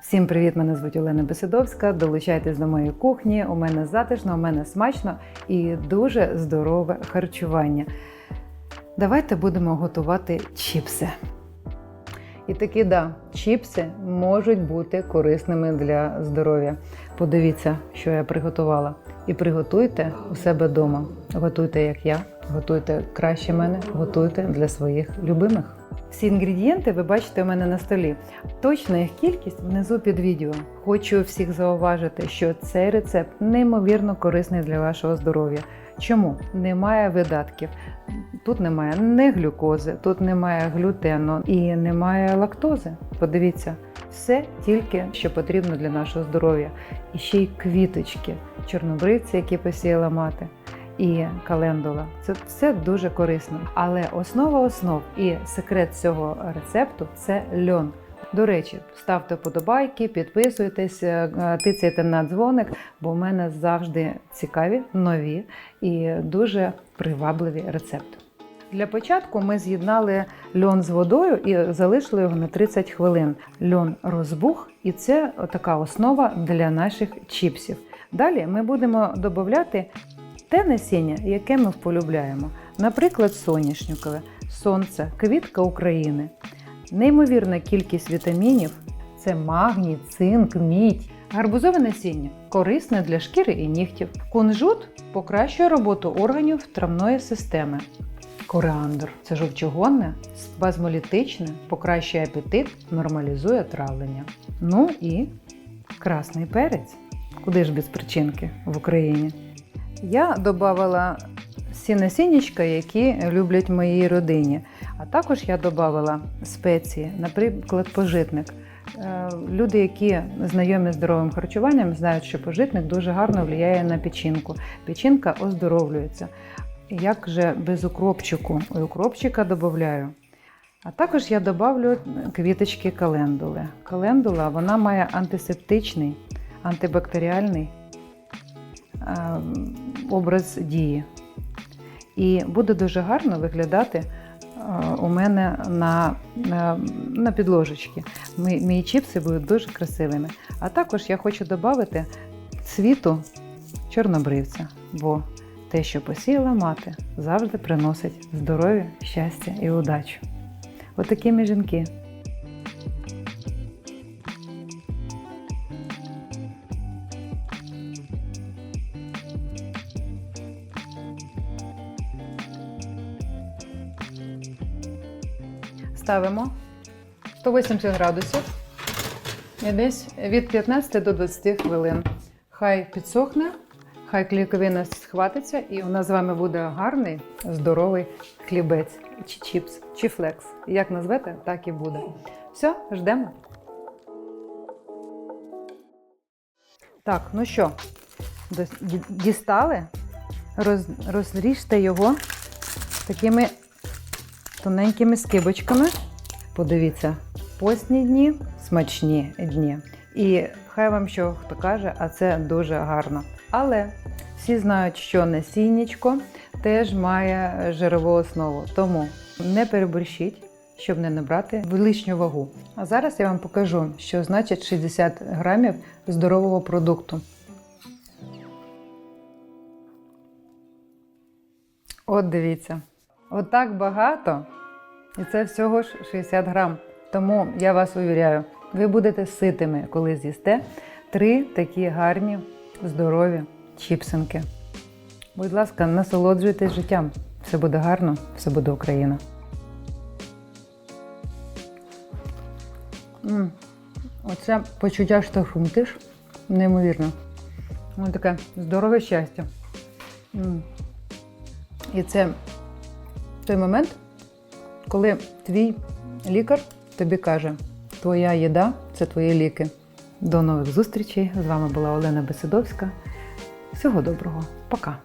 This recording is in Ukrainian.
Всім привіт! Мене звуть Олена Бесидовська. Долучайтесь до моєї кухні. У мене затишно, у мене смачно і дуже здорове харчування. Давайте будемо готувати чіпси. І такі, да, чіпси можуть бути корисними для здоров'я. Подивіться, що я приготувала. І приготуйте у себе вдома. Готуйте, як я, готуйте краще мене, готуйте для своїх любимих. Всі інгредієнти ви бачите у мене на столі. Точна їх кількість внизу під відео. Хочу всіх зауважити, що цей рецепт неймовірно корисний для вашого здоров'я. Чому? Немає видатків. Тут немає ні глюкози, тут немає глютену і немає лактози. Подивіться, все тільки що потрібно для нашого здоров'я. І ще й квіточки, чорнобривці, які посіяла мати і календула. Це все дуже корисно. Але основа основ і секрет цього рецепту це льон. До речі, ставте подобайки, підписуйтесь, е, тицяйте на дзвоник, бо в мене завжди цікаві, нові і дуже привабливі рецепти. Для початку ми з'єднали льон з водою і залишили його на 30 хвилин. Льон розбух, і це така основа для наших чіпсів. Далі ми будемо додати те насіння, яке ми полюбляємо. Наприклад, соняшникове, сонце, квітка України. Неймовірна кількість вітамінів це магній, цинк, мідь. Гарбузове насіння корисне для шкіри і нігтів. Кунжут покращує роботу органів травної системи. Коріандр це жовчогонне, спазмолітичне, покращує апетит, нормалізує травлення. Ну і красний перець. Куди ж без причинки в Україні? Я додавала всі насіннячка, які люблять моїй родині. А також я додавала спеції, наприклад, пожитник. Е, Люди, які знайомі з здоровим харчуванням, знають, що пожитник дуже гарно впливає на печінку. Печінка оздоровлюється. Як же без укропчику? І Укропчика додаю. А також я додавлю квіточки календули. Календула вона має антисептичний, антибактеріальний образ дії. І буде дуже гарно виглядати у мене на, на, на підложечці. Мої, мої чіпси будуть дуже красивими. А також я хочу додати цвіту чорнобривця, бо те, що посіяла мати, завжди приносить здоров'я, щастя і удачу. Отакі ми жінки. Ставимо 180 градусів і десь від 15 до 20 хвилин. Хай підсохне, хай кліковина схватиться, і у нас з вами буде гарний, здоровий хлібець, чи чіпс, чи флекс. Як назвете, так і буде. Все, ждемо. Так, ну що, дістали? Роз, розріжте його такими тоненькими скибочками. Подивіться, постні дні, смачні дні. І хай вам що хто каже, а це дуже гарно. Але всі знають, що насіннячко теж має жирову основу. Тому не переборщіть, щоб не набрати лишню вагу. А зараз я вам покажу, що значить 60 грамів здорового продукту. От дивіться. Отак багато. І це всього ж 60 грам. Тому я вас увіряю, ви будете ситими, коли з'їсте три такі гарні, здорові чіпсинки. Будь ласка, насолоджуйтесь життям. Все буде гарно, все буде Україна. Оце почуття, що хрумтиш, неймовірно. Воно таке здорове щастя. І це той момент, коли твій лікар тобі каже, твоя їда це твої ліки. До нових зустрічей. З вами була Олена Бесидовська. Всього доброго. Пока.